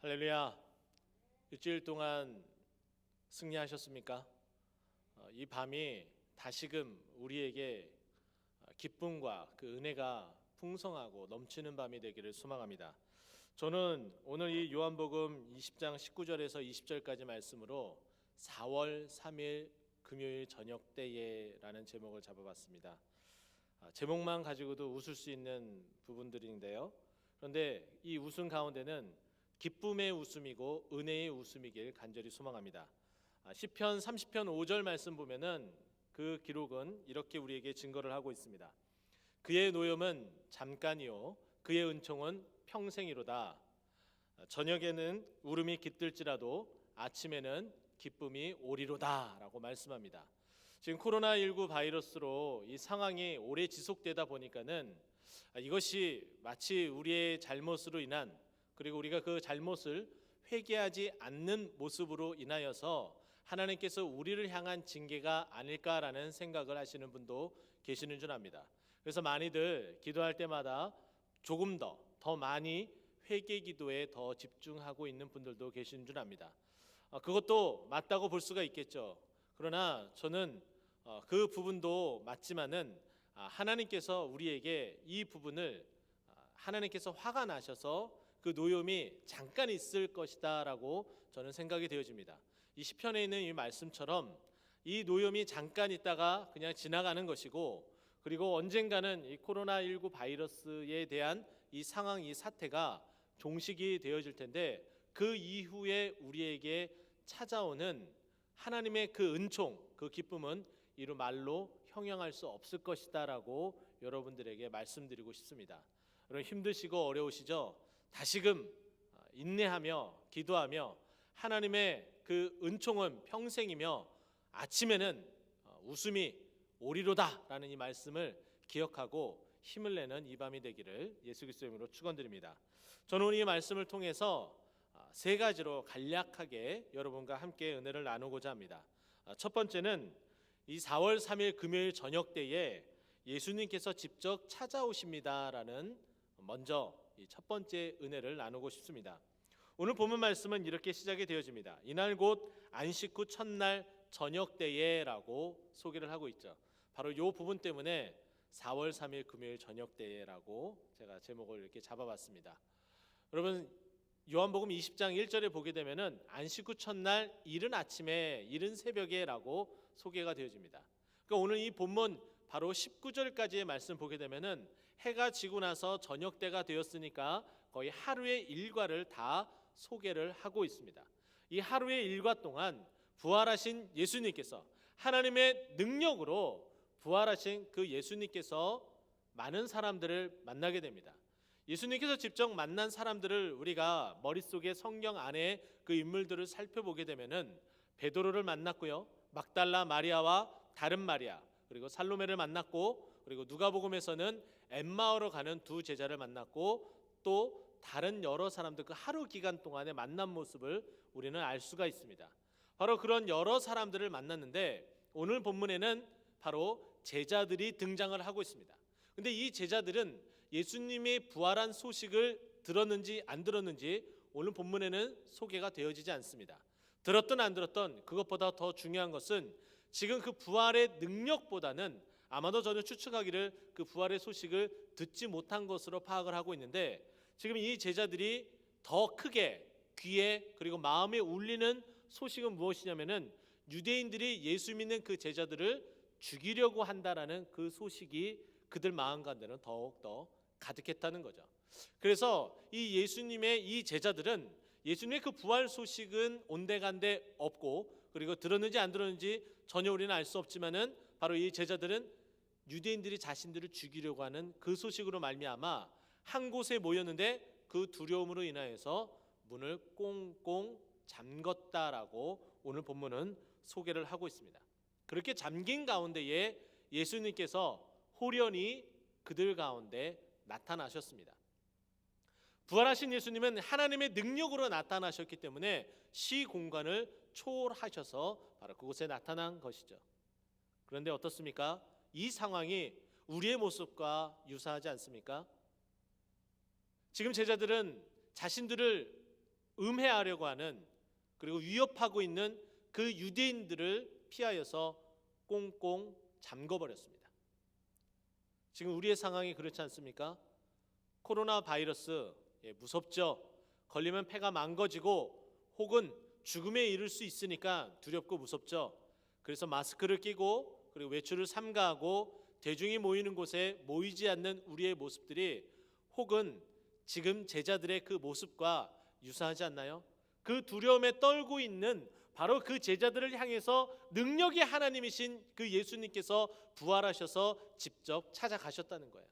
할렐루야. 일주일 동안 승리하셨습니까? 어, 이 밤이 다시금 우리에게 기쁨과 그 은혜가 풍성하고 넘치는 밤이 되기를 소망합니다. 저는 오늘 이 요한복음 20장 19절에서 20절까지 말씀으로 4월 3일 금요일 저녁 때에라는 제목을 잡아봤습니다. 아, 제목만 가지고도 웃을 수 있는 부분들인데요. 그런데 이 웃음 가운데는 기쁨의 웃음이고 은혜의 웃음이길 간절히 소망합니다. 아, 시편 30편 5절 말씀 보면은 그 기록은 이렇게 우리에게 증거를 하고 있습니다. 그의 노염은 잠깐이요 그의 은총은 평생이로다. 아, 저녁에는 울음이 깃들지라도 아침에는 기쁨이 오리로다라고 말씀합니다. 지금 코로나 19 바이러스로 이 상황이 오래 지속되다 보니까는 아, 이것이 마치 우리의 잘못으로 인한 그리고 우리가 그 잘못을 회개하지 않는 모습으로 인하여서 하나님께서 우리를 향한 징계가 아닐까라는 생각을 하시는 분도 계시는 줄 압니다. 그래서 많이들 기도할 때마다 조금 더 더 많이 회개 기도에 더 집중하고 있는 분들도 계시는 줄 압니다. 어, 그것도 맞다고 볼 수가 있겠죠. 그러나 저는 어, 그 부분도 맞지만은 아, 하나님께서 우리에게 이 부분을 아, 하나님께서 화가 나셔서 그 노염이 잠깐 있을 것이다라고 저는 생각이 되어집니다. 이 시편에 있는 이 말씀처럼 이 노염이 잠깐 있다가 그냥 지나가는 것이고 그리고 언젠가는 이 코로나19 바이러스에 대한 이 상황 이 사태가 종식이 되어질 텐데 그 이후에 우리에게 찾아오는 하나님의 그 은총 그 기쁨은 이루 말로 형용할 수 없을 것이다라고 여러분들에게 말씀드리고 싶습니다. 여러분 힘드시고 어려우시죠? 다시금 인내하며 기도하며 하나님의 그 은총은 평생이며 아침에는 웃음이 오리로다라는 이 말씀을 기억하고 힘을 내는 이 밤이 되기를 예수 그리스도의 이름으로 축원드립니다. 저는 오늘 이 말씀을 통해서 세 가지로 간략하게 여러분과 함께 은혜를 나누고자 합니다. 첫 번째는 이 4월 3일 금요일 저녁 때에 예수님께서 직접 찾아오십니다라는 먼저 이 첫 번째 은혜를 나누고 싶습니다. 오늘 본문 말씀은 이렇게 시작이 되어집니다. 이날 곧 안식 후 첫날 저녁 때에라고 소개를 하고 있죠. 바로 이 부분 때문에 4월 3일 금요일 저녁 때에라고 제가 제목을 이렇게 잡아봤습니다. 여러분 요한복음 20장 1절에 보게 되면은 안식 후 첫날 이른 아침에 이른 새벽에라고 소개가 되어집니다. 그러니까 오늘 이 본문 바로 19절까지의 말씀 보게 되면은 해가 지고 나서 저녁 때가 되었으니까 거의 하루의 일과를 다 소개를 하고 있습니다. 이 하루의 일과 동안 부활하신 예수님께서 하나님의 능력으로 부활하신 그 예수님께서 많은 사람들을 만나게 됩니다. 예수님께서 직접 만난 사람들을 우리가 머릿속에 성경 안에 그 인물들을 살펴보게 되면은 베드로를 만났고요. 막달라 마리아와 다른 마리아 그리고 살로메를 만났고 그리고 누가복음에서는 엠마오로 가는 두 제자를 만났고 또 다른 여러 사람들 그 하루 기간 동안의 만난 모습을 우리는 알 수가 있습니다. 바로 그런 여러 사람들을 만났는데 오늘 본문에는 바로 제자들이 등장을 하고 있습니다. 근데 이 제자들은 예수님이 부활한 소식을 들었는지 안 들었는지 오늘 본문에는 소개가 되어지지 않습니다. 들었든 안 들었든 그것보다 더 중요한 것은 지금 그 부활의 능력보다는 아마도 저는 추측하기를 그 부활의 소식을 듣지 못한 것으로 파악을 하고 있는데 지금 이 제자들이 더 크게 귀에 그리고 마음에 울리는 소식은 무엇이냐면은 유대인들이 예수 믿는 그 제자들을 죽이려고 한다라는 그 소식이 그들 마음 가운데는 더욱 더 가득했다는 거죠. 그래서 이 예수님의 이 제자들은 예수님의 그 부활 소식은 온데간데 없고 그리고 들었는지 안 들었는지 전혀 우리는 알 수 없지만은 바로 이 제자들은 유대인들이 자신들을 죽이려고 하는 그 소식으로 말미암아 한 곳에 모였는데 그 두려움으로 인하여서 문을 꽁꽁 잠궜다라고 오늘 본문은 소개를 하고 있습니다. 그렇게 잠긴 가운데에 예수님께서 호련히 그들 가운데 나타나셨습니다. 부활하신 예수님은 하나님의 능력으로 나타나셨기 때문에 시 공간을 초월하셔서 바로 그곳에 나타난 것이죠. 그런데 어떻습니까? 이 상황이 우리의 모습과 유사하지 않습니까? 지금 제자들은 자신들을 음해하려고 하는 그리고 위협하고 있는 그 유대인들을 피하여서 꽁꽁 잠궈 버렸습니다. 지금 우리의 상황이 그렇지 않습니까? 코로나 바이러스 예, 무섭죠. 걸리면 폐가 망가지고 혹은 죽음에 이를 수 있으니까 두렵고 무섭죠. 그래서 마스크를 끼고 그리고 외출을 삼가하고 대중이 모이는 곳에 모이지 않는 우리의 모습들이 혹은 지금 제자들의 그 모습과 유사하지 않나요? 그 두려움에 떨고 있는 바로 그 제자들을 향해서 능력의 하나님이신 그 예수님께서 부활하셔서 직접 찾아가셨다는 거예요.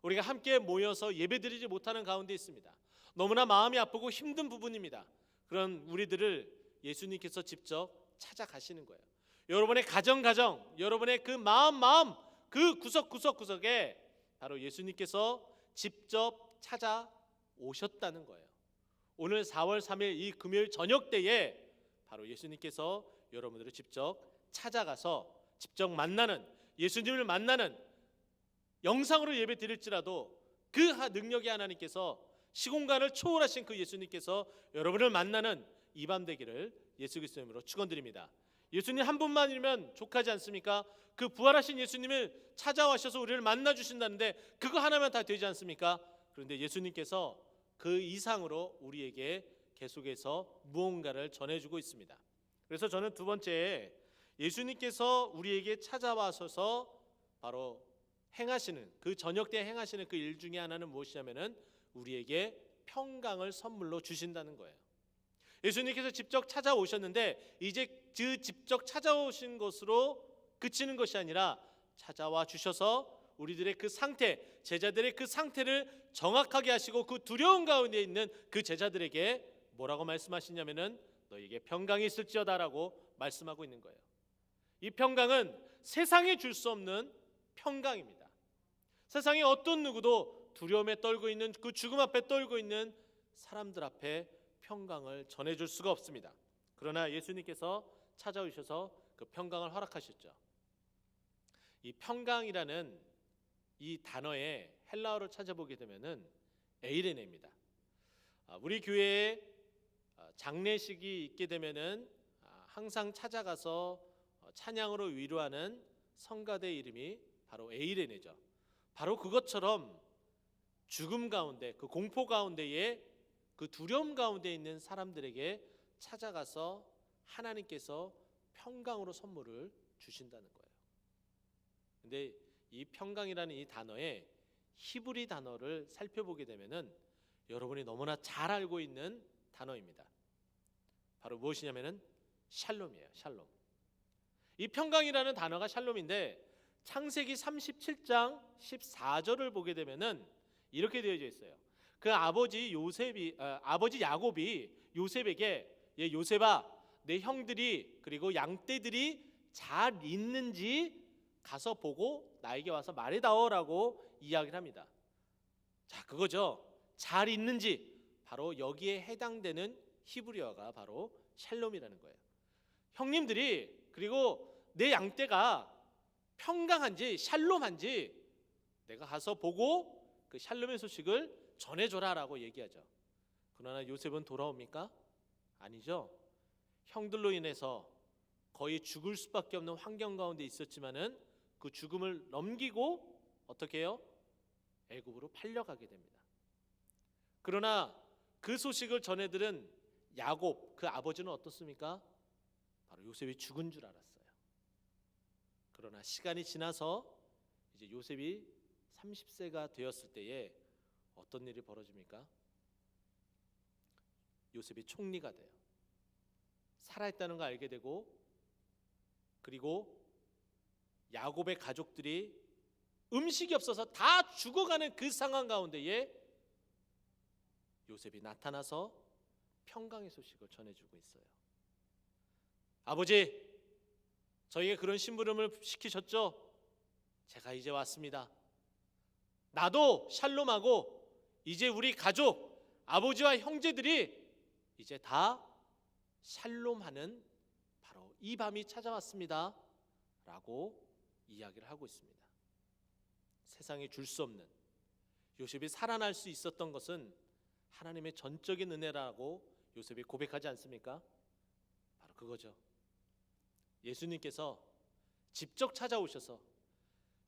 우리가 함께 모여서 예배드리지 못하는 가운데 있습니다. 너무나 마음이 아프고 힘든 부분입니다. 그런 우리들을 예수님께서 직접 찾아가시는 거예요. 여러분의 가정 가정, 여러분의 그 마음 마음, 그 구석 구석 구석에 바로 예수님께서 직접 찾아 오셨다는 거예요. 오늘 4월 3일 이 금요일 저녁 때에 바로 예수님께서 여러분들을 직접 찾아가서 직접 만나는 예수님을 만나는 영상으로 예배 드릴지라도 그 하- 능력의 하나님께서 시공간을 초월하신 그 예수님께서 여러분을 만나는 이 밤 되기를 예수 그리스도님으로 축원드립니다. 예수님 한 분만이면 족하지 않습니까? 그 부활하신 예수님을 찾아와셔서 우리를 만나 주신다는데 그거 하나면 다 되지 않습니까? 그런데 예수님께서 그 이상으로 우리에게 계속해서 무언가를 전해주고 있습니다. 그래서 저는 두 번째 예수님께서 우리에게 찾아와셔서 바로 행하시는 그 저녁 때 행하시는 그 일 중에 하나는 무엇이냐면은 우리에게 평강을 선물로 주신다는 거예요. 예수님께서 직접 찾아오셨는데 이제 그 직접 찾아오신 것으로 그치는 것이 아니라 찾아와 주셔서 우리들의 그 상태, 제자들의 그 상태를 정확하게 하시고 그 두려운 가운데 있는 그 제자들에게 뭐라고 말씀하시냐면은 너에게 평강이 있을지어다라고 말씀하고 있는 거예요. 이 평강은 세상에 줄 수 없는 평강입니다. 세상에 어떤 누구도 두려움에 떨고 있는 그 죽음 앞에 떨고 있는 사람들 앞에 평강을 전해줄 수가 없습니다. 그러나 예수님께서 찾아오셔서 그 평강을 허락하셨죠. 이 평강이라는 이 단어의 헬라어를 찾아보게 되면은 에이레네입니다. 아, 우리 교회에 아, 장례식이 있게 되면은 아, 항상 찾아가서 어, 찬양으로 위로하는 성가대 이름이 바로 에이레네죠. 바로 그것처럼 죽음 가운데 그 공포 가운데에 그 두려움 가운데 있는 사람들에게 찾아가서 하나님께서 평강으로 선물을 주신다는 거예요. 근데 이 평강이라는 이 단어에 히브리 단어를 살펴보게 되면은 여러분이 너무나 잘 알고 있는 단어입니다. 바로 무엇이냐면은 샬롬이에요. 샬롬. 이 평강이라는 단어가 샬롬인데 창세기 37장 14절을 보게 되면은 이렇게 되어져 있어요. 그 아버지 요셉이 아, 아버지 야곱이 요셉에게 예, 요셉아 내 형들이 그리고 양떼들이 잘 있는지 가서 보고 나에게 와서 말해다오라고 이야기를 합니다. 자, 그거죠. 잘 있는지 바로 여기에 해당되는 히브리어가 바로 샬롬이라는 거예요. 형님들이 그리고 내 양떼가 평강한지 샬롬한지 내가 가서 보고 그 샬롬의 소식을 전해줘라라고 얘기하죠. 그러나 요셉은 돌아옵니까? 아니죠. 형들로 인해서 거의 죽을 수밖에 없는 환경 가운데 있었지만은 그 죽음을 넘기고 어떻게 해요? 애굽으로 팔려가게 됩니다. 그러나 그 소식을 전해들은 야곱 그 아버지는 어떻습니까? 바로 요셉이 죽은 줄 알았어요. 그러나 시간이 지나서 이제 요셉이 30세가 되었을 때에 어떤 일이 벌어집니까? 요셉이 총리가 돼요. 살아있다는 걸 알게 되고 그리고 야곱의 가족들이 음식이 없어서 다 죽어가는 그 상황 가운데에 요셉이 나타나서 평강의 소식을 전해주고 있어요. 아버지, 저에게 그런 심부름을 시키셨죠? 제가 이제 왔습니다. 나도 샬롬하고 이제 우리 가족, 아버지와 형제들이 이제 다 샬롬하는 바로 이 밤이 찾아왔습니다. 라고 이야기를 하고 있습니다. 세상에 줄 수 없는 요셉이 살아날 수 있었던 것은 하나님의 전적인 은혜라고 요셉이 고백하지 않습니까? 바로 그거죠. 예수님께서 직접 찾아오셔서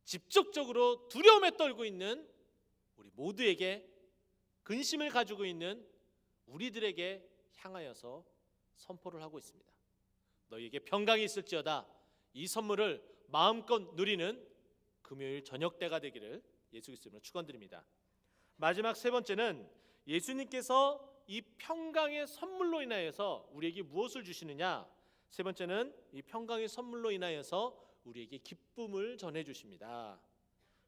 직접적으로 두려움에 떨고 있는 우리 모두에게 근심을 가지고 있는 우리들에게 향하여서 선포를 하고 있습니다. 너희에게 평강이 있을지어다. 이 선물을 마음껏 누리는 금요일 저녁 때가 되기를 예수 그리스도로 축원드립니다. 마지막 세 번째는 예수님께서 이 평강의 선물로 인하여서 우리에게 무엇을 주시느냐? 세 번째는 이 평강의 선물로 인하여서 우리에게 기쁨을 전해 주십니다.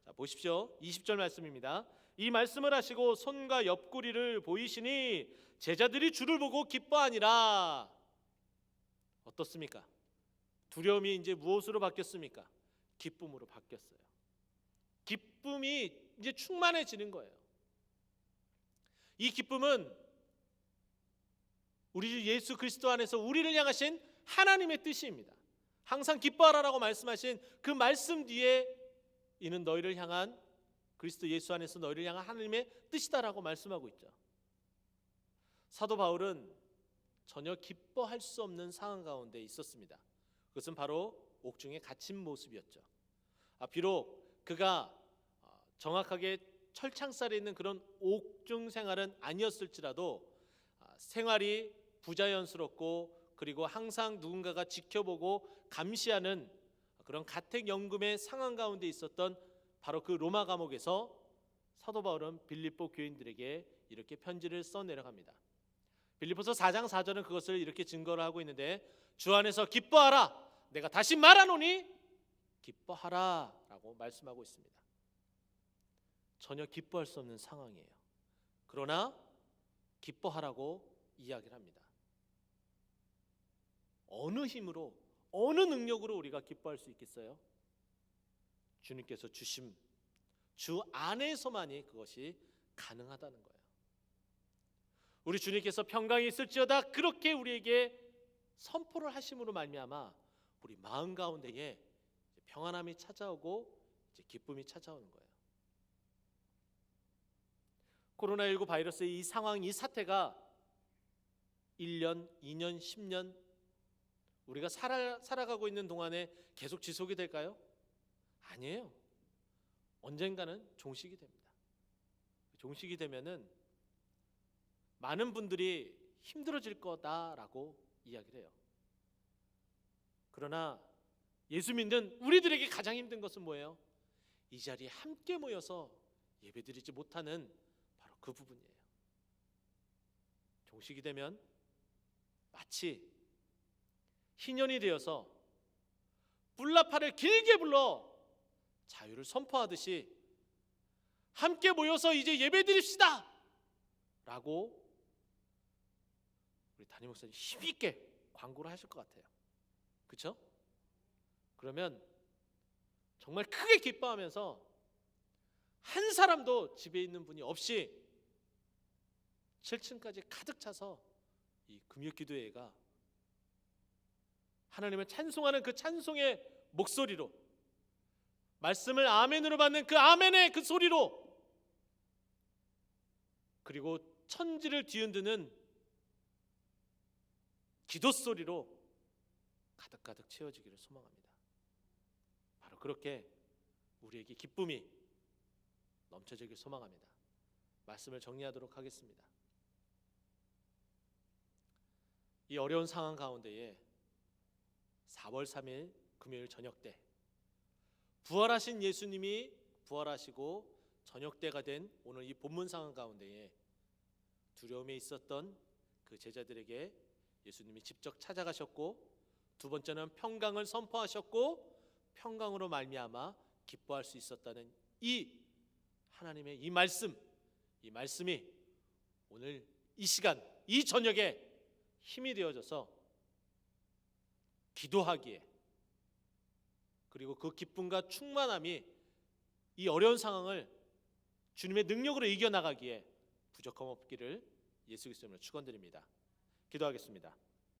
자, 보십시오. 20절 말씀입니다. 이 말씀을 하시고 손과 옆구리를 보이시니 제자들이 주를 보고 기뻐하니라. 어떻습니까? 두려움이 이제 무엇으로 바뀌었습니까? 기쁨으로 바뀌었어요. 기쁨이 이제 충만해지는 거예요. 이 기쁨은 우리 주 예수 그리스도 안에서 우리를 향하신 하나님의 뜻입니다. 항상 기뻐하라라고 말씀하신 그 말씀 뒤에 이는 너희를 향한 그리스도 예수 안에서 너희를 향한 하나님의 뜻이다라고 말씀하고 있죠. 사도 바울은 전혀 기뻐할 수 없는 상황 가운데 있었습니다. 그것은 바로 옥중에 갇힌 모습이었죠. 아, 비록 그가 아, 정확하게 철창살에 있는 그런 옥중 생활은 아니었을지라도 아, 생활이 부자연스럽고 그리고 항상 누군가가 지켜보고 감시하는 그런 가택 연금의 상황 가운데 있었던 바로 그 로마 감옥에서 사도 바울은 빌립보 교인들에게 이렇게 편지를 써 내려갑니다. 빌립보서 4장 4절은 그것을 이렇게 증거를 하고 있는데 주 안에서 기뻐하라 내가 다시 말하노니 기뻐하라라고 말씀하고 있습니다. 전혀 기뻐할 수 없는 상황이에요. 그러나 기뻐하라고 이야기를 합니다. 어느 힘으로 어느 능력으로 우리가 기뻐할 수 있겠어요? 주님께서 주심 주 안에서만이 그것이 가능하다는 거예요. 우리 주님께서 평강이 있을지어다 그렇게 우리에게 선포를 하심으로 말미암아 우리 마음 가운데에 평안함이 찾아오고 이제 기쁨이 찾아오는 거예요. 코로나19 바이러스의 이 상황, 이 사태가 1년, 2년, 10년 우리가 살아, 살아가고 있는 동안에 계속 지속이 될까요? 아니에요. 언젠가는 종식이 됩니다. 종식이 되면은 많은 분들이 힘들어질 거다라고 이야기를 해요. 그러나 예수 믿는 우리들에게 가장 힘든 것은 뭐예요? 이 자리에 함께 모여서 예배드리지 못하는 바로 그 부분이에요. 종식이 되면 마치 희년이 되어서 뿔라파를 길게 불러 자유를 선포하듯이 함께 모여서 이제 예배드립시다 라고 우리 담임 목사님 힘있게 광고를 하실 것 같아요 그렇죠? 그러면 정말 크게 기뻐하면서 한 사람도 집에 있는 분이 없이 7층까지 가득 차서 이 금요기도회가 하나님을 찬송하는 그 찬송의 목소리로 말씀을 아멘으로 받는 그 아멘의 그 소리로 그리고 천지를 뒤흔드는 기도 소리로 가득가득 채워지기를 소망합니다. 바로 그렇게 우리에게 기쁨이 넘쳐지길 소망합니다. 말씀을 정리하도록 하겠습니다. 이 어려운 상황 가운데에 4월 3일 금요일 저녁 때. 부활하신 예수님이 부활하시고 저녁 때가 된 오늘 이 본문 상황 가운데에 두려움에 있었던 그 제자들에게 예수님이 직접 찾아가셨고 두 번째는 평강을 선포하셨고 평강으로 말미암아 기뻐할 수 있었다는 이 하나님의 이 말씀 이 말씀이 오늘 이 시간 이 저녁에 힘이 되어져서 기도하기에 그리고 그 기쁨과 충만함이 이 어려운 상황을 주님의 능력으로 이겨나가기에 부족함 없기를 예수 그리스도로 축원드립니다. 기도하겠습니다.